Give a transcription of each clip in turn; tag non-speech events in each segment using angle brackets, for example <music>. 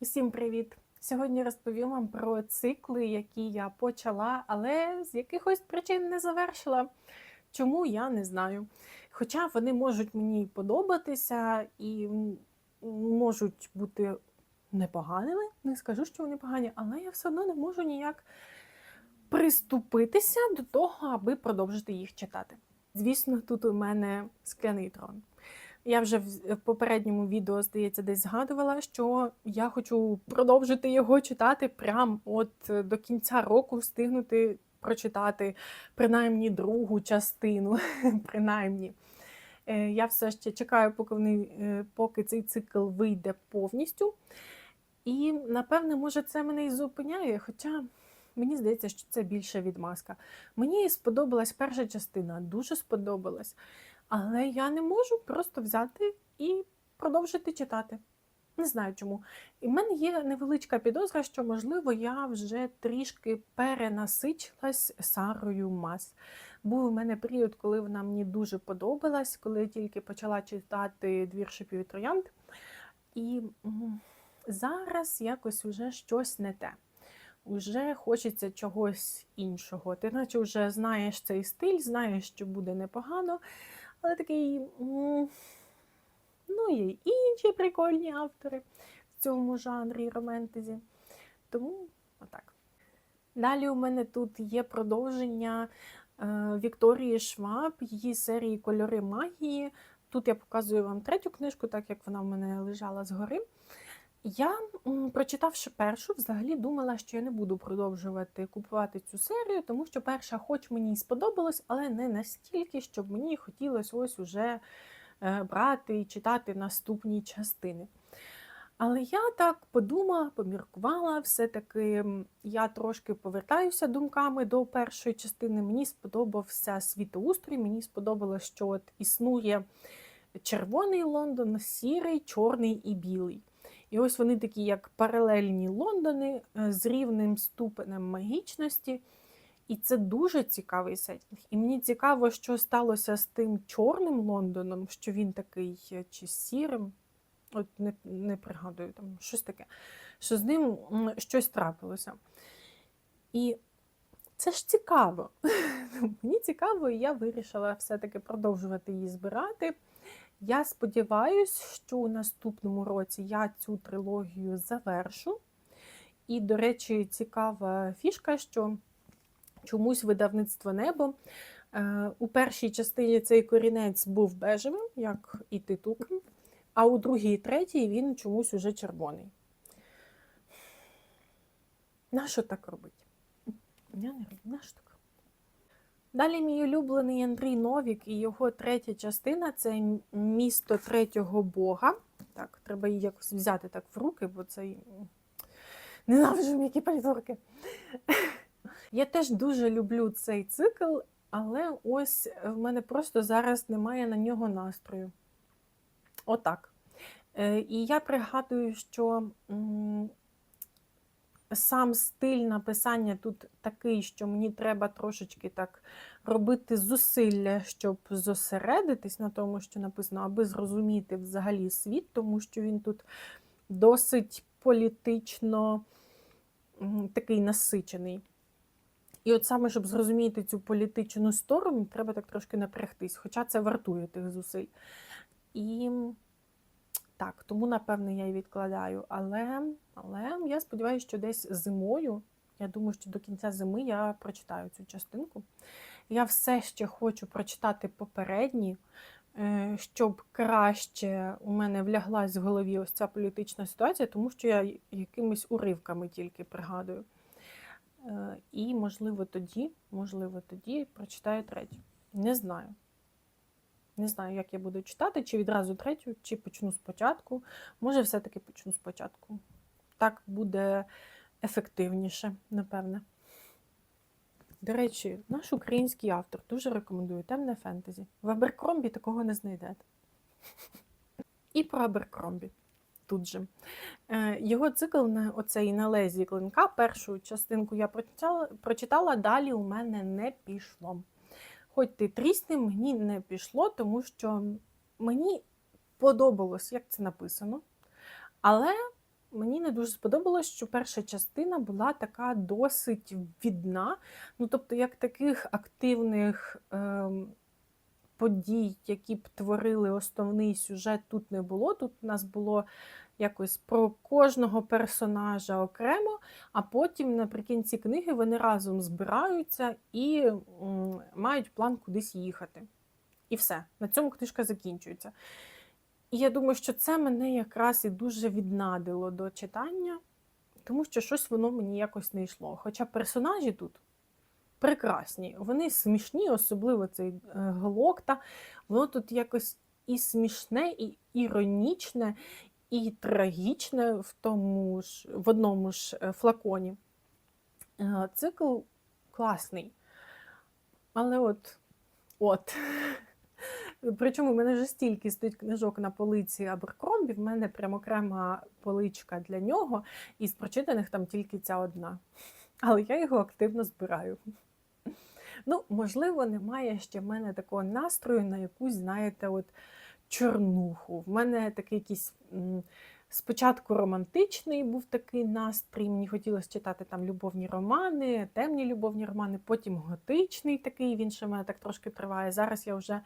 Усім привіт! Сьогодні розповім вам про цикли, які я почала, але з якихось причин не завершила. Чому я не знаю. Хоча вони можуть мені подобатися і можуть бути непоганими, не скажу, що вони погані, але я все одно не можу ніяк приступитися до того, аби продовжити їх читати. Звісно, тут у мене скляний трон. Я вже в в попередньому відео, здається, десь згадувала, що я хочу продовжити його читати прям от е, до кінця року, встигнути прочитати принаймні другу частину. <laughs> принаймні. Е, Я все ще чекаю, поки, вони, е, поки цей цикл вийде повністю. І, напевне, може, це мене і зупиняє, хоча мені здається, що це більше відмазка. Мені сподобалась перша частина, дуже сподобалась. Але я не можу просто взяти і продовжити читати. Не знаю чому. І в мене є невеличка підозра, що, можливо, я вже трішки перенасичилась Сарою Мас. Був у мене період, коли вона мені дуже подобалась, коли я тільки почала читати двір шипів і. І зараз якось вже щось не те. Уже хочеться чогось іншого. Ти наче вже знаєш цей стиль, знаєш, що буде непогано. Але такий, ну, є інші прикольні автори в цьому жанрі романтезі. Тому отак. Далі у мене тут є продовження е, Вікторії Шваб, її серії Кольори магії. Тут я показую вам третю книжку, так як вона в мене лежала згори. Я, прочитавши першу, взагалі думала, що я не буду продовжувати купувати цю серію, тому що перша, хоч мені й сподобалась, але не настільки, щоб мені хотілося ось уже е, брати і читати наступні частини. Але я так подумала, поміркувала, все-таки я трошки повертаюся думками до першої частини. Мені сподобався світоустрій, мені сподобалось, що от існує червоний Лондон, сірий, чорний і білий. І ось вони такі, як паралельні Лондони е, з рівним ступенем магічності. І це дуже цікавий сетінг. І мені цікаво, що сталося з тим чорним Лондоном, що він такий е, чи сірим, от не, не пригадую там щось таке, що з ним щось трапилося. І це ж цікаво. <laughs> Мені цікаво, і я вирішила все-таки продовжувати її збирати. Я сподіваюся, що у наступному році я цю трилогію завершу. І, до речі, цікава фішка, що чомусь видавництво небо. е, У першій частині цей корінець був бежевим, як і титулком, а у другій і третій він чомусь уже червоний. Нащо так робить? Роблю. Нащо так? Далі мій улюблений Андрій Новік і його третя частина це місто третього Бога. Так, треба її якось взяти так в руки, бо це ненавиджу м'які пальторки. Я теж дуже люблю цей цикл, але ось в мене просто зараз немає на нього настрою. Отак. Е, І я пригадую, що сам стиль написання тут такий, що мені треба трошечки так робити зусилля, щоб зосередитись на тому, що написано, аби зрозуміти взагалі світ, тому що він тут досить політично такий насичений. І от саме, щоб зрозуміти цю політичну сторону, треба так трошки напрягтись, хоча це вартує тих зусиль. І так, тому, напевне, я і відкладаю. Але, але я сподіваюся, що десь зимою, я думаю, що до кінця зими я прочитаю цю частинку. Я все ще хочу прочитати попередні, е, щоб краще у мене вляглась в голові ось ця політична ситуація, тому що я якимись уривками тільки пригадую. Е, І, можливо, тоді, можливо, тоді прочитаю третю. Не знаю. Не знаю, як я буду читати, чи відразу третю, чи почну спочатку. Може, все-таки почну спочатку. Так буде ефективніше, напевне. До речі, наш український автор дуже рекомендую темне фентезі. В Аберкромбі такого не знайдете. І про Аберкромбі тут же. Е, Його цикл на оцей на лезі клинка. Першу частинку я прочитала, прочитала, далі у мене не пішло. Хоч ти трісни, мені не пішло, тому що мені подобалось, як це написано. Але мені не дуже сподобалось, що перша частина була така досить відна. Ну, тобто, як таких активних ем, подій, які б творили основний сюжет, тут не було. Тут у нас було якось про кожного персонажа окремо, а потім наприкінці книги вони разом збираються і мають план кудись їхати. І все, на цьому книжка закінчується. І я думаю, що це мене якраз і дуже віднадило до читання, тому що щось воно мені якось не йшло. Хоча персонажі тут прекрасні, вони смішні, особливо цей е, Глокта. Воно тут якось і смішне, і іронічне, і трагічне в тому ж, в одному ж е, флаконі. Е, Цикл класний. Але от, от. <laughs> Причому в мене вже стільки стоїть книжок на полиці Аберкромбі, в мене прям окрема поличка для нього, і з прочитаних там тільки ця одна. Але я його активно збираю. Ну, можливо, немає ще в мене такого настрою на якусь, знаєте, от чорнуху. В мене такий якийсь спочатку романтичний був такий настрій. Мені хотілося читати там любовні романи, темні любовні романи, потім готичний такий, він ще в мене так трошки триває. Зараз я вже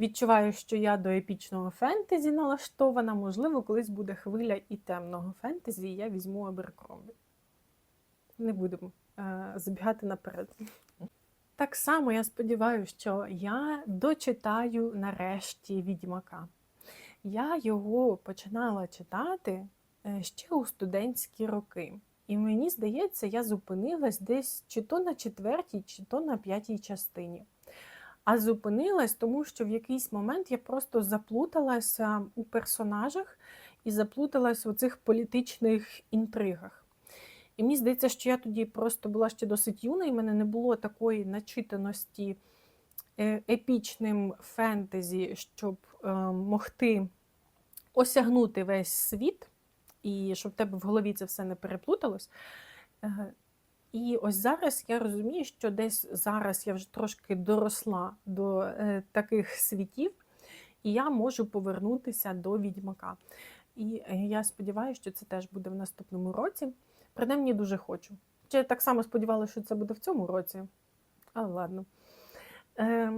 відчуваю, що я до епічного фентезі налаштована. Можливо, колись буде хвиля і темного фентезі, і я візьму Аберкромбі. Не будемо е, забігати наперед. Так само я сподіваюся, що я дочитаю нарешті Відьмака. Я його починала читати е, ще у студентські роки. І мені здається, я зупинилась десь чи то на четвертій, чи то на п'ятій частині. А зупинилась, тому що в якийсь момент я просто заплуталася у персонажах і заплуталась у цих політичних інтригах. І мені здається, що я тоді просто була ще досить юна, і в мене не було такої начитаності е, епічним фентезі, щоб е, могти осягнути весь світ, і щоб в тебе в голові це все не переплуталось. Е, І ось зараз я розумію, що десь зараз я вже трошки доросла до е, таких світів, і я можу повернутися до відьмака. І е, я сподіваюся, що це теж буде в наступному році. Принаймні дуже хочу. Ще я так само сподівалася, що це буде в цьому році. Але ладно. Е,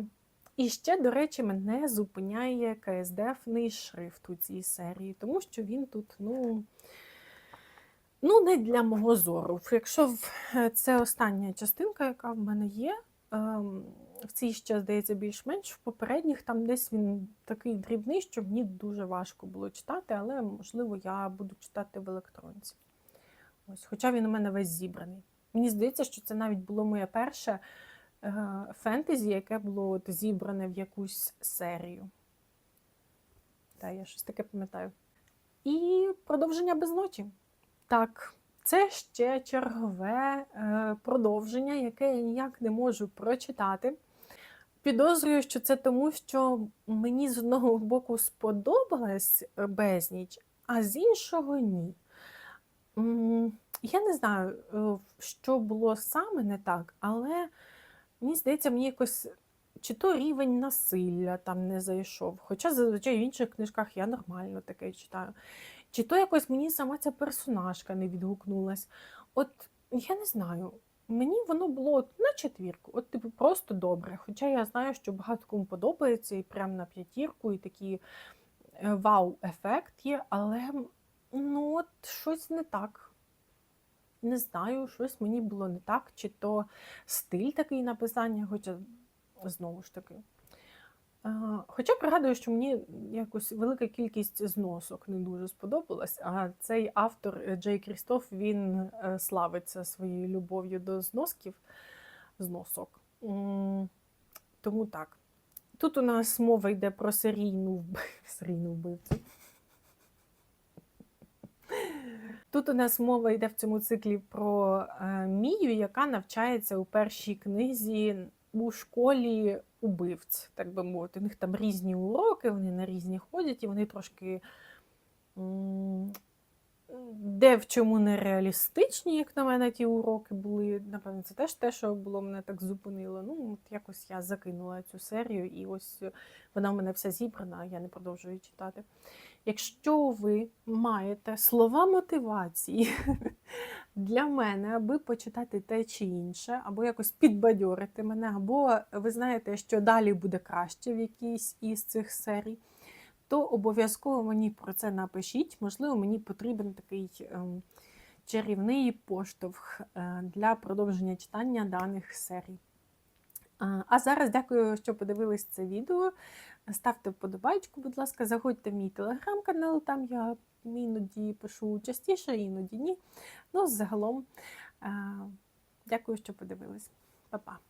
і ще, до речі, мене зупиняє КСДФний шрифт у цій серії, тому що він тут, ну, ну не для мого зору. Якщо е, це остання частинка, яка в мене є, ем, в цій ще, здається, більш-менш, в попередніх там десь він такий дрібний, що мені дуже важко було читати, але, можливо, я буду читати в електронці. Ось, хоча він у мене весь зібраний. Мені здається, що це навіть було моє перше е, фентезі, яке було от зібране в якусь серію. Та, я щось таке пам'ятаю. І продовження без ночі. Так, це ще чергове е, продовження, яке я ніяк не можу прочитати. Підозрюю, що це тому, що мені з одного боку сподобалась е, безніч, а з іншого ні. Я не знаю, е, що було саме не так, але мені здається, мені якось чи то рівень насилля там не зайшов. Хоча зазвичай в інших книжках я нормально таке читаю. Чи то якось мені сама ця персонажка не відгукнулась. От я не знаю, мені воно було на четвірку, от типу просто добре. Хоча я знаю, що багато кому подобається і прям на п'ятірку, і такі е, вау-ефект є, але ну от щось не так. Не знаю, щось мені було не так, чи то стиль такий написання, хоча знову ж таки. Хоча пригадую, що мені якось велика кількість зносок не дуже сподобалась, а цей автор е, Джей Крістоф він е, славиться своєю любов'ю до зносків зносок. Тому так. Тут у нас мова йде про серійну, <laughs> серійну вбивцю. Тут у нас мова йде в цьому циклі про е, Мію, яка навчається у першій книзі у школі убивць, так би мовити. У них там різні уроки, вони на різні ходять, і вони трошки де в чому нереалістичні, як на мене, ті уроки були. Напевно, це теж те, що було мене так зупинило. Ну, от якось я закинула цю серію, і ось вона в мене вся зібрана, я не продовжую читати. Якщо ви маєте слова мотивації <laughs> для мене, аби почитати те чи інше, або якось підбадьорити мене, або ви знаєте, що далі буде краще в якійсь із цих серій, то обов'язково мені про це напишіть. Можливо, мені потрібен такий ем, чарівний поштовх е, для продовження читання даних серій. А зараз дякую, що подивились це відео. Ставте вподобайку, будь ласка, заходьте в мій телеграм-канал, там я іноді пишу частіше, іноді ні. Ну, загалом, е, дякую, що подивились. Па-па.